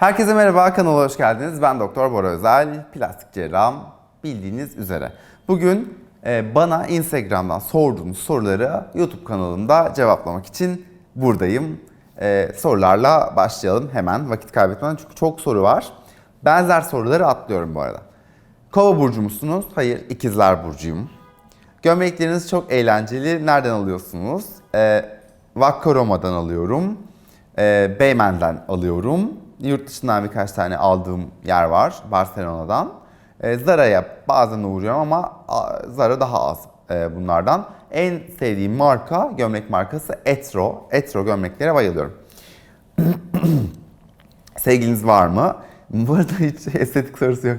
Herkese merhaba, kanala hoş geldiniz. Ben Doktor Bora Özel, plastik cerrahım bildiğiniz üzere. Bugün e, bana Instagram'dan sorduğunuz soruları YouTube kanalımda cevaplamak için buradayım. E, sorularla başlayalım hemen vakit kaybetmeden çünkü çok soru var. Benzer soruları atlıyorum bu arada. Kova burcu musunuz? Hayır, ikizler burcuyum. Gömlekleriniz çok eğlenceli. Nereden alıyorsunuz? E, Vakkaroma'dan alıyorum. Beymen'den alıyorum. Yurt dışından birkaç tane aldığım yer var. Barcelona'dan. E, Zara'ya bazen uğruyorum ama Zara daha az e, bunlardan. En sevdiğim marka, gömlek markası Etro. Etro gömleklere bayılıyorum. Sevgiliniz var mı? Bu arada hiç estetik sorusu yok.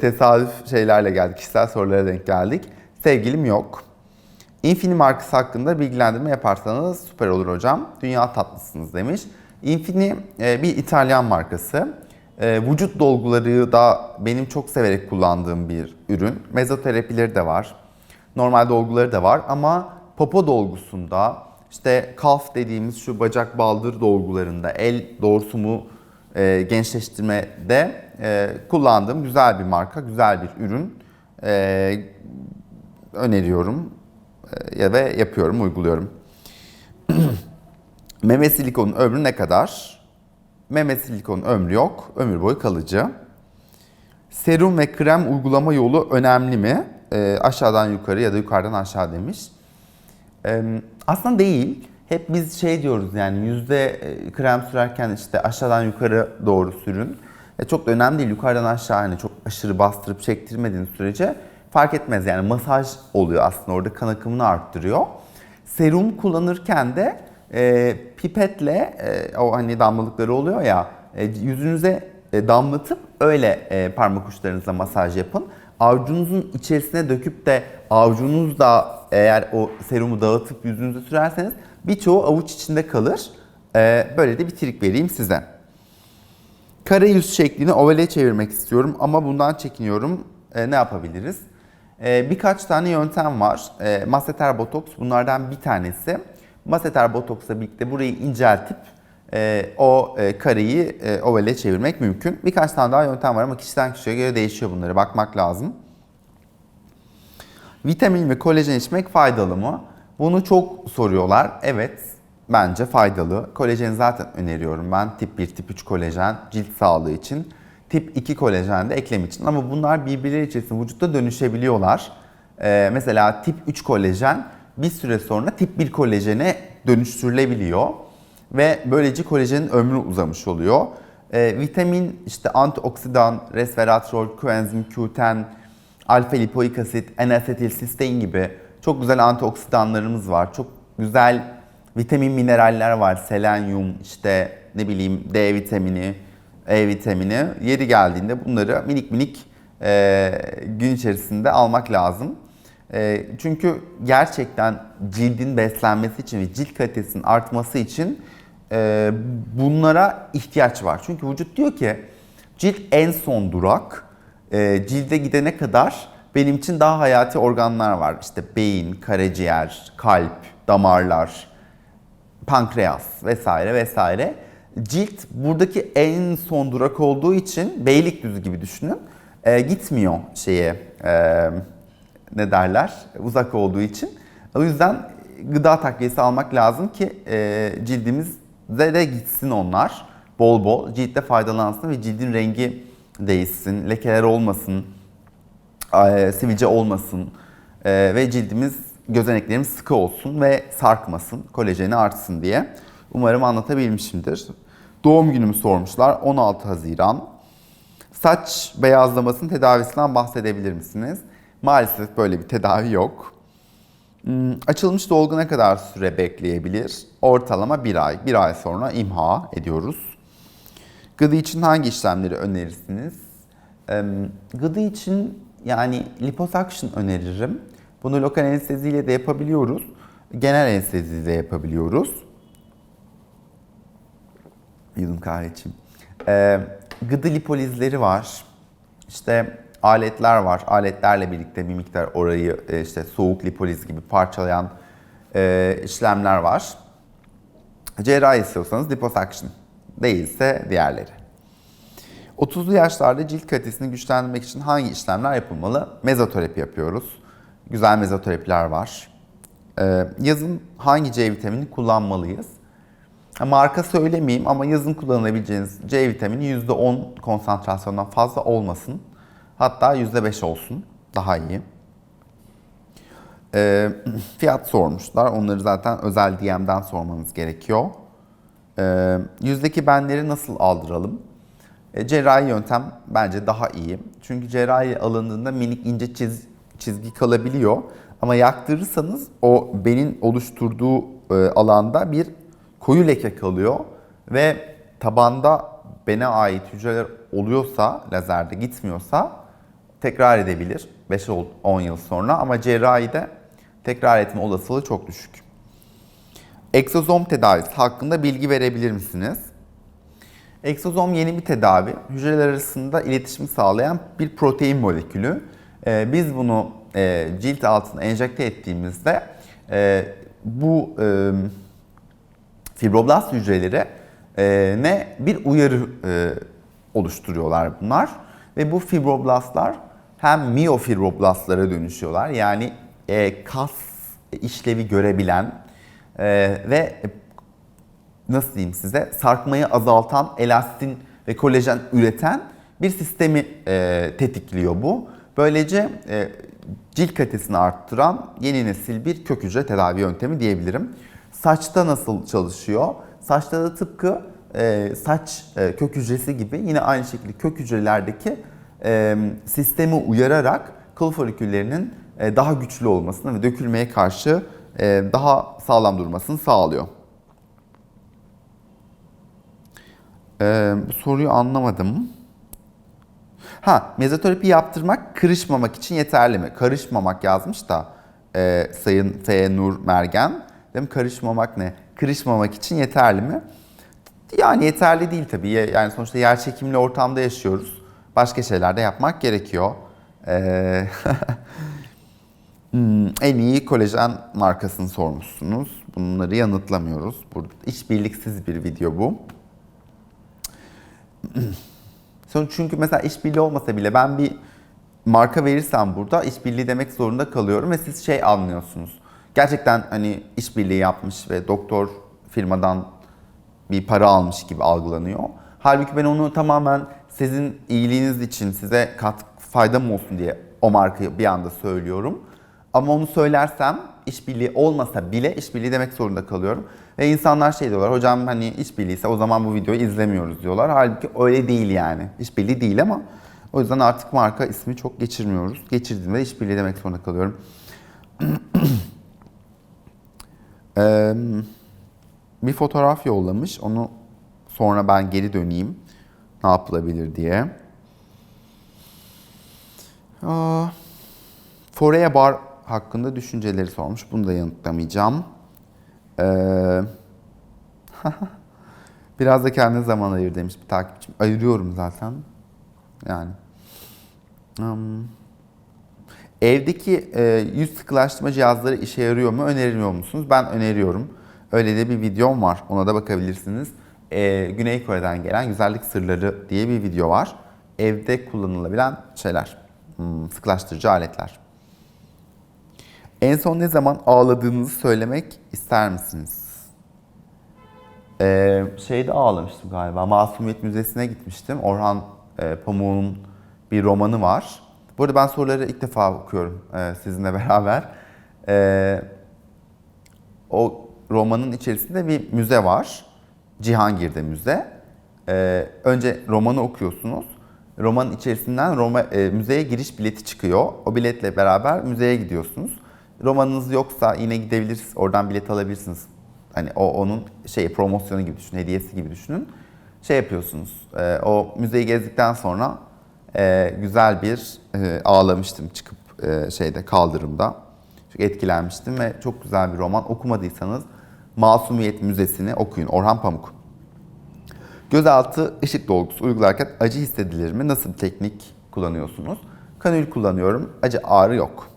Tesadüf şeylerle geldik, kişisel sorulara denk geldik. Sevgilim yok. Infini markası hakkında bilgilendirme yaparsanız süper olur hocam. Dünya tatlısınız demiş. Infini e, bir İtalyan markası. E, vücut dolguları da benim çok severek kullandığım bir ürün. Mezoterapileri de var. Normal dolguları da var ama popo dolgusunda işte kalf dediğimiz şu bacak baldır dolgularında el dorsumu e, gençleştirmede e, kullandığım güzel bir marka, güzel bir ürün. E, öneriyorum e, ve yapıyorum, uyguluyorum. Meme silikonun ömrü ne kadar? Meme silikonun ömrü yok, ömür boyu kalıcı. Serum ve krem uygulama yolu önemli mi? E, aşağıdan yukarı ya da yukarıdan aşağı demiş. E, aslında değil. Hep biz şey diyoruz yani yüzde e, krem sürerken işte aşağıdan yukarı doğru sürün. E, çok da önemli değil. Yukarıdan aşağı hani çok aşırı bastırıp çektirmediğiniz sürece fark etmez. Yani masaj oluyor aslında orada kan akımını arttırıyor. Serum kullanırken de e, pipetle e, o hani damlalıkları oluyor ya e, yüzünüze e, damlatıp öyle e, parmak uçlarınızla masaj yapın. Avucunuzun içerisine döküp de avucunuzda eğer o serumu dağıtıp yüzünüze sürerseniz birçoğu avuç içinde kalır. E, böyle de bir trik vereyim size. Kare yüz şeklini ovale çevirmek istiyorum ama bundan çekiniyorum. E, ne yapabiliriz? E, birkaç tane yöntem var. E, masseter botoks bunlardan bir tanesi. Masseter botoksla birlikte burayı inceltip e, o e, kareyi e, ovale çevirmek mümkün. Birkaç tane daha yöntem var ama kişiden kişiye göre değişiyor bunları. Bakmak lazım. Vitamin ve kolajen içmek faydalı mı? Bunu çok soruyorlar. Evet, bence faydalı. Kolajen zaten öneriyorum ben. Tip 1, tip 3 kolajen cilt sağlığı için. Tip 2 kolajen de eklem için. Ama bunlar birbirleri içerisinde vücutta dönüşebiliyorlar. Ee, mesela tip 3 kolajen bir süre sonra tip 1 kolajene dönüştürülebiliyor. Ve böylece kolajenin ömrü uzamış oluyor. Ee, vitamin, işte antioksidan, resveratrol, koenzim Q10, alfa lipoik asit, N-asetilsistein gibi çok güzel antioksidanlarımız var. Çok güzel vitamin mineraller var. Selenyum, işte ne bileyim D vitamini, E vitamini. Yeri geldiğinde bunları minik minik e, gün içerisinde almak lazım. E, çünkü gerçekten cildin beslenmesi için ve cilt kalitesinin artması için e, bunlara ihtiyaç var. Çünkü vücut diyor ki cilt en son durak. E, cilde gidene kadar benim için daha hayati organlar var. İşte beyin, karaciğer, kalp, damarlar, pankreas vesaire vesaire. Cilt buradaki en son durak olduğu için Beylikdüzü gibi düşünün. E, gitmiyor şeye e, ne derler uzak olduğu için. O yüzden gıda takviyesi almak lazım ki e, cildimizde de gitsin onlar bol bol. Ciltte faydalansın ve cildin rengi değişsin, lekeler olmasın, e, sivilce olmasın e, ve cildimiz, gözeneklerimiz sıkı olsun ve sarkmasın, kolajeni artsın diye. Umarım anlatabilmişimdir. Doğum günümü sormuşlar 16 Haziran. Saç beyazlamasının tedavisinden bahsedebilir misiniz? Maalesef böyle bir tedavi yok. Hmm, açılmış dolgu ne kadar süre bekleyebilir? Ortalama bir ay. Bir ay sonra imha ediyoruz. Gıdı için hangi işlemleri önerirsiniz? Gıdı için yani liposuction öneririm. Bunu lokal anesteziyle de yapabiliyoruz. Genel anesteziyle de yapabiliyoruz. Yudum kahve içeyim. Ee, gıdı lipolizleri var. İşte aletler var. Aletlerle birlikte bir miktar orayı e, işte soğuk lipoliz gibi parçalayan e, işlemler var. Cerrahi istiyorsanız liposuction. Değilse diğerleri. 30'lu yaşlarda cilt kalitesini güçlendirmek için hangi işlemler yapılmalı? Mezoterapi yapıyoruz. Güzel mezoterapiler var. Ee, yazın hangi C vitamini kullanmalıyız? Marka söylemeyeyim ama yazın kullanabileceğiniz C vitamini %10 konsantrasyondan fazla olmasın. Hatta %5 olsun. Daha iyi. Ee, fiyat sormuşlar. Onları zaten özel DM'den sormanız gerekiyor. Ee, yüzdeki benleri nasıl aldıralım? E, cerrahi yöntem bence daha iyi. Çünkü cerrahi alındığında minik ince çiz- çizgi kalabiliyor. Ama yaktırırsanız o benin oluşturduğu e, alanda bir koyu leke kalıyor. Ve tabanda bene ait hücreler oluyorsa, lazerde gitmiyorsa tekrar edebilir 5-10 yıl sonra. Ama cerrahide tekrar etme olasılığı çok düşük. Eksozom tedavisi hakkında bilgi verebilir misiniz? Eksozom yeni bir tedavi. Hücreler arasında iletişimi sağlayan bir protein molekülü. Ee, biz bunu e, cilt altına enjekte ettiğimizde e, bu e, fibroblast hücreleri e, ne bir uyarı e, oluşturuyorlar bunlar. Ve bu fibroblastlar hem miyofibroblastlara dönüşüyorlar. Yani e, kas işlevi görebilen e, ve nasıl diyeyim size sarkmayı azaltan elastin ve kolajen üreten bir sistemi e, tetikliyor bu. Böylece e, cilt kalitesini arttıran yeni nesil bir kök hücre tedavi yöntemi diyebilirim. Saçta nasıl çalışıyor? Saçta da tıpkı e, saç e, kök hücresi gibi yine aynı şekilde kök hücrelerdeki e, sistemi uyararak kıl foliküllerinin e, daha güçlü olmasını ve dökülmeye karşı e, daha sağlam durmasını sağlıyor. Ee, bu soruyu anlamadım. Ha, mezoterapi yaptırmak kırışmamak için yeterli mi? Karışmamak yazmış da e, Sayın F. Nur Mergen. Değil mi? Karışmamak ne? Kırışmamak için yeterli mi? Yani yeterli değil tabii. Yani sonuçta yer çekimli ortamda yaşıyoruz. Başka şeyler de yapmak gerekiyor. Ee, hmm, en iyi kolajen markasını sormuşsunuz. Bunları yanıtlamıyoruz. Burada işbirliksiz bir video bu. Sonra çünkü mesela işbirliği olmasa bile ben bir marka verirsem burada işbirliği demek zorunda kalıyorum ve siz şey anlıyorsunuz. Gerçekten hani işbirliği yapmış ve doktor firmadan bir para almış gibi algılanıyor. Halbuki ben onu tamamen sizin iyiliğiniz için size kat faydam olsun diye o markayı bir anda söylüyorum. Ama onu söylersem işbirliği olmasa bile işbirliği demek zorunda kalıyorum. Ve insanlar şey diyorlar hocam hani işbirliğiyse o zaman bu videoyu izlemiyoruz diyorlar. Halbuki öyle değil yani. İşbirliği değil ama o yüzden artık marka ismi çok geçirmiyoruz. Geçirdiğimde işbirliği demek zorunda kalıyorum. Bir fotoğraf yollamış. Onu sonra ben geri döneyim. Ne yapılabilir diye. Aa, Forea Bar hakkında düşünceleri sormuş. Bunu da yanıtlamayacağım. Ee, biraz da kendine zaman ayır demiş bir takipçim. Ayırıyorum zaten. Yani. Hmm. Evdeki e, yüz sıkılaştırma cihazları işe yarıyor mu? Önermiyor musunuz? Ben öneriyorum. Öyle de bir videom var. Ona da bakabilirsiniz. E, Güney Kore'den gelen güzellik sırları diye bir video var. Evde kullanılabilen şeyler. Hmm, sıkılaştırıcı aletler. En son ne zaman ağladığınızı söylemek ister misiniz? Ee, şeyde ağlamıştım galiba. Masumiyet Müzesi'ne gitmiştim. Orhan e, Pamuk'un bir romanı var. Bu arada ben soruları ilk defa okuyorum e, sizinle beraber. E, o romanın içerisinde bir müze var. Cihangir'de müze. Önce romanı okuyorsunuz. Romanın içerisinden Roma, e, müzeye giriş bileti çıkıyor. O biletle beraber müzeye gidiyorsunuz. Romanınız yoksa yine gidebilirsiniz. Oradan bilet alabilirsiniz. Hani o onun şey promosyonu gibi düşünün, hediyesi gibi düşünün. Şey yapıyorsunuz. E, o müzeyi gezdikten sonra e, güzel bir e, ağlamıştım çıkıp e, şeyde kaldırımda. Çok etkilenmiştim ve çok güzel bir roman. Okumadıysanız Masumiyet Müzesi'ni okuyun. Orhan Pamuk. Gözaltı ışık dolgusu uygularken acı hissedilir mi? Nasıl bir teknik kullanıyorsunuz? Kanül kullanıyorum. Acı ağrı yok.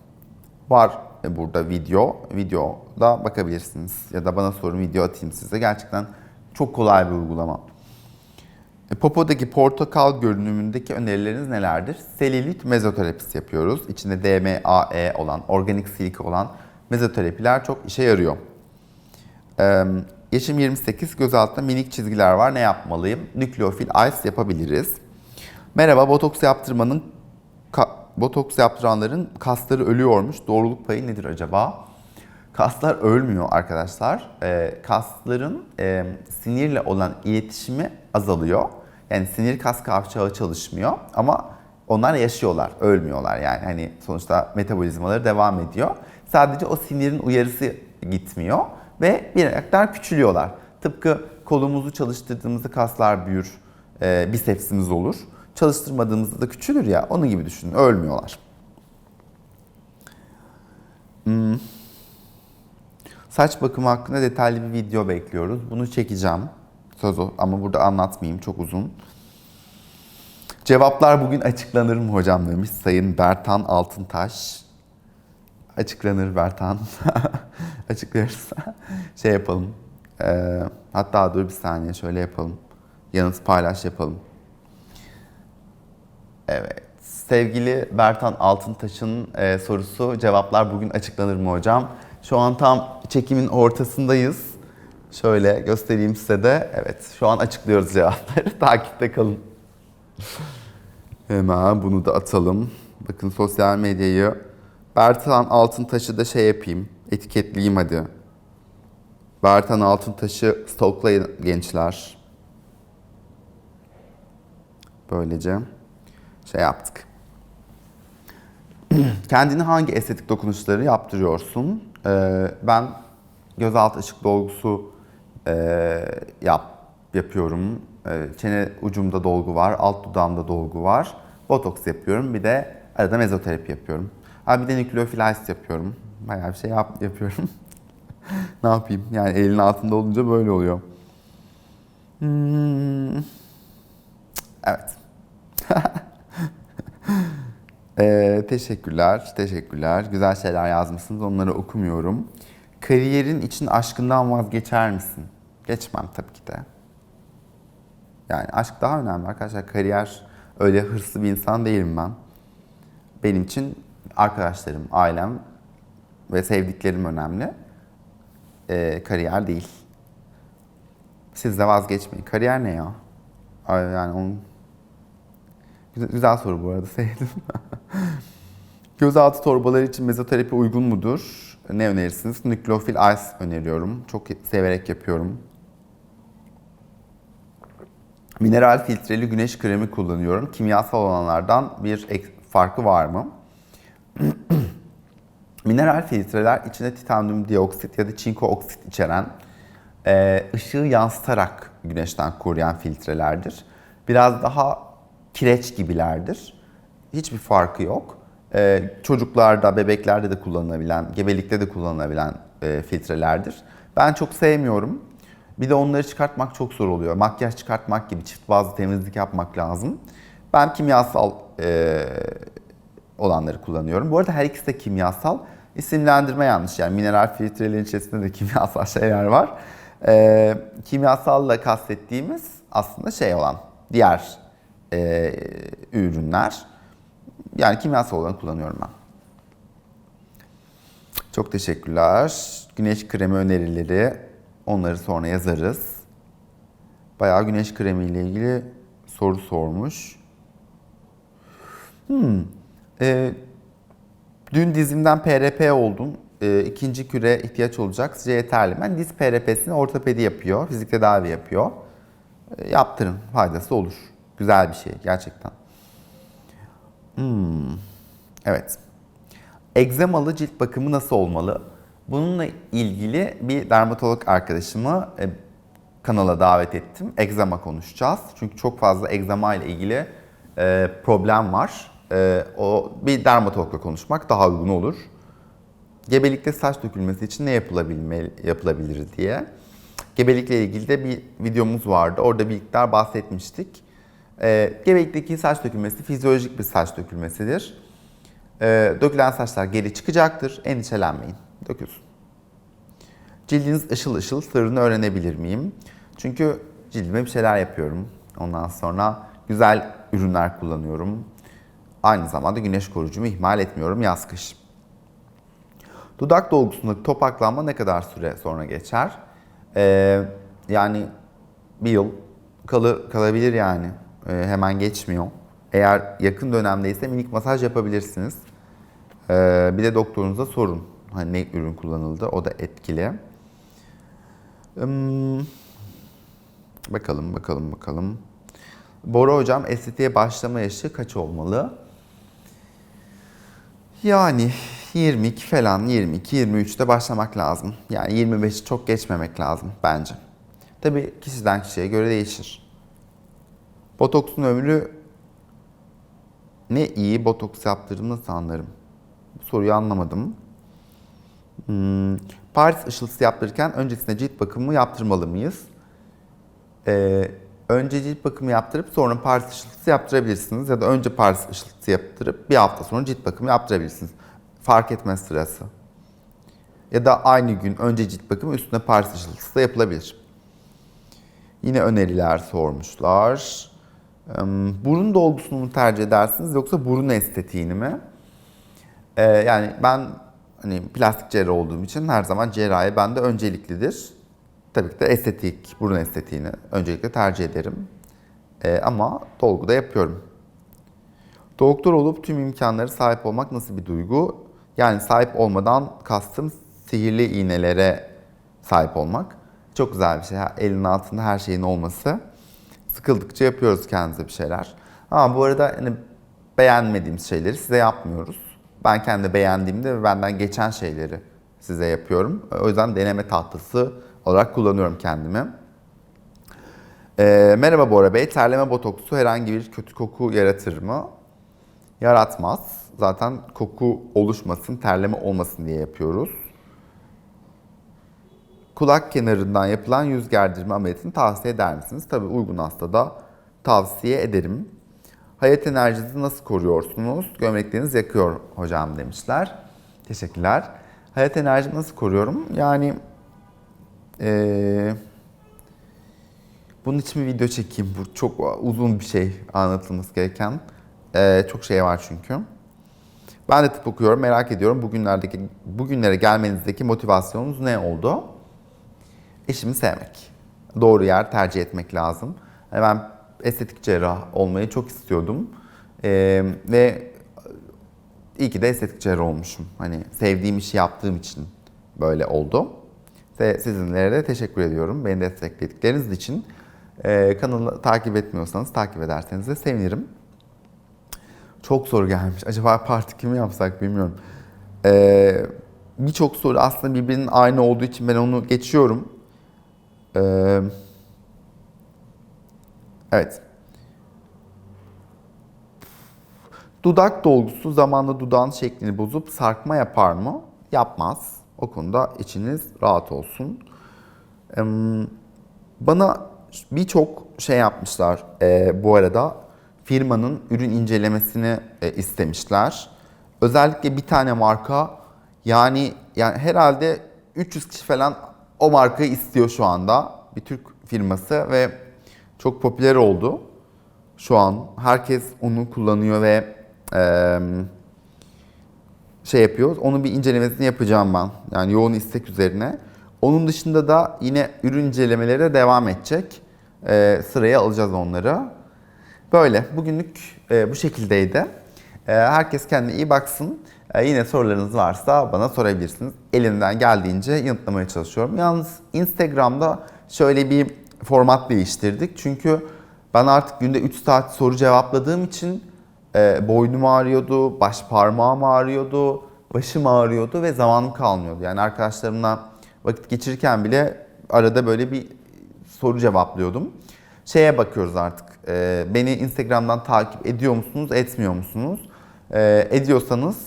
Var burada video. Videoda bakabilirsiniz. Ya da bana sorun video atayım size. Gerçekten çok kolay bir uygulama. E, Popodaki portakal görünümündeki önerileriniz nelerdir? Selülit mezoterapisi yapıyoruz. İçinde DMAE olan, organik silike olan mezoterapiler çok işe yarıyor. Yaşım 28, göz altında minik çizgiler var. Ne yapmalıyım? Nükleofil ice yapabiliriz. Merhaba, botoks yaptırmanın botoks yaptıranların kasları ölüyormuş. Doğruluk payı nedir acaba? Kaslar ölmüyor arkadaşlar. Ee, kasların e, sinirle olan iletişimi azalıyor. Yani sinir kas kavşağı çalışmıyor ama onlar yaşıyorlar, ölmüyorlar yani. Hani sonuçta metabolizmaları devam ediyor. Sadece o sinirin uyarısı gitmiyor ve bir miktar küçülüyorlar. Tıpkı kolumuzu çalıştırdığımızda kaslar büyür, e, bisepsimiz olur. Çalıştırmadığımızda da küçülür ya, onun gibi düşünün, ölmüyorlar. Hmm. Saç bakımı hakkında detaylı bir video bekliyoruz. Bunu çekeceğim. Söz o ama burada anlatmayayım çok uzun. Cevaplar bugün açıklanır mı hocam demiş Sayın Bertan Altıntaş. Açıklanır Bertan. Açıklarız. şey yapalım. Ee, hatta dur bir saniye şöyle yapalım. Yanıt paylaş yapalım. Evet. Sevgili Bertan Altıntaş'ın e, sorusu cevaplar bugün açıklanır mı hocam? Şu an tam çekimin ortasındayız. Şöyle göstereyim size de. Evet şu an açıklıyoruz cevapları. Takipte kalın. Hemen bunu da atalım. Bakın sosyal medyayı. Bertan Altıntaş'ı da şey yapayım. Etiketleyeyim hadi. Bertan Altıntaş'ı stoklayın gençler. Böylece şey yaptık. Kendini hangi estetik dokunuşları yaptırıyorsun? Ee, ben gözaltı ışık dolgusu e, yap yapıyorum. Ee, çene ucumda dolgu var, alt dudağımda dolgu var. Botoks yapıyorum. Bir de arada mezoterapi yapıyorum. Ha bir de nükleofil ice yapıyorum. Bayağı bir şey yap, yapıyorum. ne yapayım? Yani elin altında olunca böyle oluyor. Hmm. Evet. Ee, teşekkürler, teşekkürler. Güzel şeyler yazmışsınız, onları okumuyorum. Kariyerin için aşkından vazgeçer misin? Geçmem tabii ki de. Yani aşk daha önemli arkadaşlar. Kariyer öyle hırslı bir insan değilim ben. Benim için arkadaşlarım, ailem ve sevdiklerim önemli. Ee, kariyer değil. Siz de vazgeçmeyin. Kariyer ne ya? Yani onun Güzel, güzel soru bu arada sevdim. Gözaltı torbaları için mezoterapi uygun mudur? Ne önerirsiniz? Nükleofil ice öneriyorum. Çok severek yapıyorum. Mineral filtreli güneş kremi kullanıyorum. Kimyasal olanlardan bir farkı var mı? Mineral filtreler içinde titanyum dioksit ya da çinko oksit içeren e, ışığı yansıtarak güneşten koruyan filtrelerdir. Biraz daha kireç gibilerdir. Hiçbir farkı yok. E, çocuklarda, bebeklerde de kullanılabilen, gebelikte de kullanılabilen e, filtrelerdir. Ben çok sevmiyorum. Bir de onları çıkartmak çok zor oluyor. Makyaj çıkartmak gibi çift bazlı temizlik yapmak lazım. Ben kimyasal e, olanları kullanıyorum. Bu arada her ikisi de kimyasal. İsimlendirme yanlış yani mineral filtrelerin içerisinde de kimyasal şeyler var. E, kimyasalla kastettiğimiz aslında şey olan diğer e, ürünler. Yani kimyasal olanı kullanıyorum ben. Çok teşekkürler. Güneş kremi önerileri onları sonra yazarız. Bayağı güneş kremi ile ilgili soru sormuş. Hmm. Ee, dün dizimden PRP oldum. Ee, ikinci küre ihtiyaç olacak. Size yeterli. Ben diz PRP'sini ortopedi yapıyor. Fizik tedavi yapıyor. Ee, yaptırın. Faydası olur. Güzel bir şey gerçekten. Hmm. Evet. Egzamalı cilt bakımı nasıl olmalı? Bununla ilgili bir dermatolog arkadaşımı e, kanala davet ettim. Egzama konuşacağız. Çünkü çok fazla egzama ile ilgili e, problem var. E, o bir dermatologla konuşmak daha uygun olur. Gebelikte saç dökülmesi için ne yapılabilir diye. Gebelikle ilgili de bir videomuz vardı. Orada bir miktar bahsetmiştik. E, gebelikteki saç dökülmesi fizyolojik bir saç dökülmesidir. E, dökülen saçlar geri çıkacaktır. Endişelenmeyin. Dökülsün. Cildiniz ışıl ışıl sırrını öğrenebilir miyim? Çünkü cildime bir şeyler yapıyorum. Ondan sonra güzel ürünler kullanıyorum. Aynı zamanda güneş koruyucumu ihmal etmiyorum yaz kış. Dudak dolgusundaki topaklanma ne kadar süre sonra geçer? Ee, yani bir yıl kalı, kalabilir yani. Ee, hemen geçmiyor. Eğer yakın dönemdeyse minik masaj yapabilirsiniz. Ee, bir de doktorunuza sorun. Hani ne ürün kullanıldı o da etkili. Hmm, bakalım bakalım bakalım. Bora hocam estetiğe başlama yaşı kaç olmalı? Yani 22 falan 22-23'te başlamak lazım. Yani 25'i çok geçmemek lazım bence. Tabii kişiden kişiye göre değişir. Botoksun ömrü ne iyi botoks yaptırdım nasıl anlarım? Bu soruyu anlamadım. Hmm, Paris ışıltısı yaptırırken öncesinde cilt bakımı yaptırmalı mıyız? Ee, önce cilt bakımı yaptırıp sonra Paris ışıltısı yaptırabilirsiniz. Ya da önce Paris ışıltısı yaptırıp bir hafta sonra cilt bakımı yaptırabilirsiniz. Fark etmez sırası. Ya da aynı gün önce cilt bakımı üstüne Paris ışıltısı da yapılabilir. Yine öneriler sormuşlar. Burun dolgusunu mu tercih edersiniz yoksa burun estetiğini mi? Ee, yani ben hani plastik cerrah olduğum için her zaman cerrahi bende önceliklidir. Tabii ki de estetik, burun estetiğini öncelikle tercih ederim. Ee, ama dolgu da yapıyorum. Doktor olup tüm imkanlara sahip olmak nasıl bir duygu? Yani sahip olmadan kastım sihirli iğnelere sahip olmak. Çok güzel bir şey. Elin altında her şeyin olması. Sıkıldıkça yapıyoruz kendimize bir şeyler. Ama bu arada hani beğenmediğimiz şeyleri size yapmıyoruz. Ben kendi beğendiğimde ve benden geçen şeyleri size yapıyorum. O yüzden deneme tahtası olarak kullanıyorum kendimi. Ee, merhaba Bora Bey. Terleme botoksu herhangi bir kötü koku yaratır mı? Yaratmaz. Zaten koku oluşmasın, terleme olmasın diye yapıyoruz. Kulak kenarından yapılan yüz gerdirme ameliyatını tavsiye eder misiniz? Tabii uygun hastada tavsiye ederim. Hayat enerjinizi nasıl koruyorsunuz? Gömlekleriniz yakıyor hocam demişler. Teşekkürler. Hayat enerjimi nasıl koruyorum? Yani eee, bunun için bir video çekeyim. Bu çok uzun bir şey anlatılması gereken. Eee, çok şey var çünkü. Ben de tıp okuyorum, merak ediyorum. Bugünlerdeki bugünlere gelmenizdeki motivasyonunuz ne oldu? Eşimi sevmek. Doğru yer tercih etmek lazım. Yani Ben estetik cerrah olmayı çok istiyordum. Ee, ve iyi ki de estetik cerrah olmuşum. Hani sevdiğim işi yaptığım için böyle oldu. Ve sizinlere de teşekkür ediyorum beni destekledikleriniz için. Ee, kanalı takip etmiyorsanız takip ederseniz de sevinirim. Çok soru gelmiş. Acaba parti kimi yapsak bilmiyorum. Ee, Birçok soru aslında birbirinin aynı olduğu için ben onu geçiyorum. Ee, evet. Dudak dolgusu zamanla dudağın şeklini bozup sarkma yapar mı? Yapmaz. O konuda içiniz rahat olsun. Bana birçok şey yapmışlar ee, bu arada. Firmanın ürün incelemesini e, istemişler. Özellikle bir tane marka yani yani herhalde 300 kişi falan o markayı istiyor şu anda. Bir Türk firması ve çok popüler oldu. Şu an herkes onu kullanıyor ve eee, şey yapıyoruz. Onun bir incelemesini yapacağım ben. Yani yoğun istek üzerine. Onun dışında da yine ürün incelemeleri de devam edecek. Ee, sıraya alacağız onları. Böyle. Bugünlük e, bu şekildeydi. Ee, herkes kendine iyi baksın. Ee, yine sorularınız varsa bana sorabilirsiniz. Elimden geldiğince yanıtlamaya çalışıyorum. Yalnız Instagram'da şöyle bir format değiştirdik. Çünkü ben artık günde 3 saat soru cevapladığım için e, boynum ağrıyordu, baş parmağım ağrıyordu, başım ağrıyordu ve zamanım kalmıyordu. Yani arkadaşlarımla vakit geçirirken bile arada böyle bir soru cevaplıyordum. Şeye bakıyoruz artık. e, beni Instagram'dan takip ediyor musunuz, etmiyor musunuz? E, ediyorsanız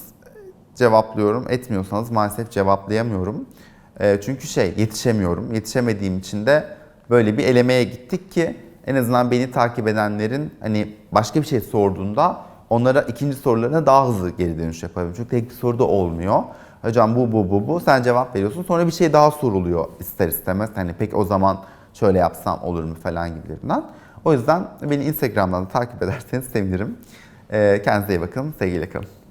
cevaplıyorum, etmiyorsanız maalesef cevaplayamıyorum. E, çünkü şey yetişemiyorum. Yetişemediğim için de böyle bir elemeye gittik ki en azından beni takip edenlerin hani başka bir şey sorduğunda onlara ikinci sorularına daha hızlı geri dönüş yapabilirim. Çünkü tek bir soru da olmuyor. Hocam bu bu bu bu sen cevap veriyorsun. Sonra bir şey daha soruluyor ister istemez. Hani peki o zaman şöyle yapsam olur mu falan gibilerinden. O yüzden beni Instagram'dan da takip ederseniz sevinirim. Ee, Kendinize iyi bakın. Sevgiyle kalın.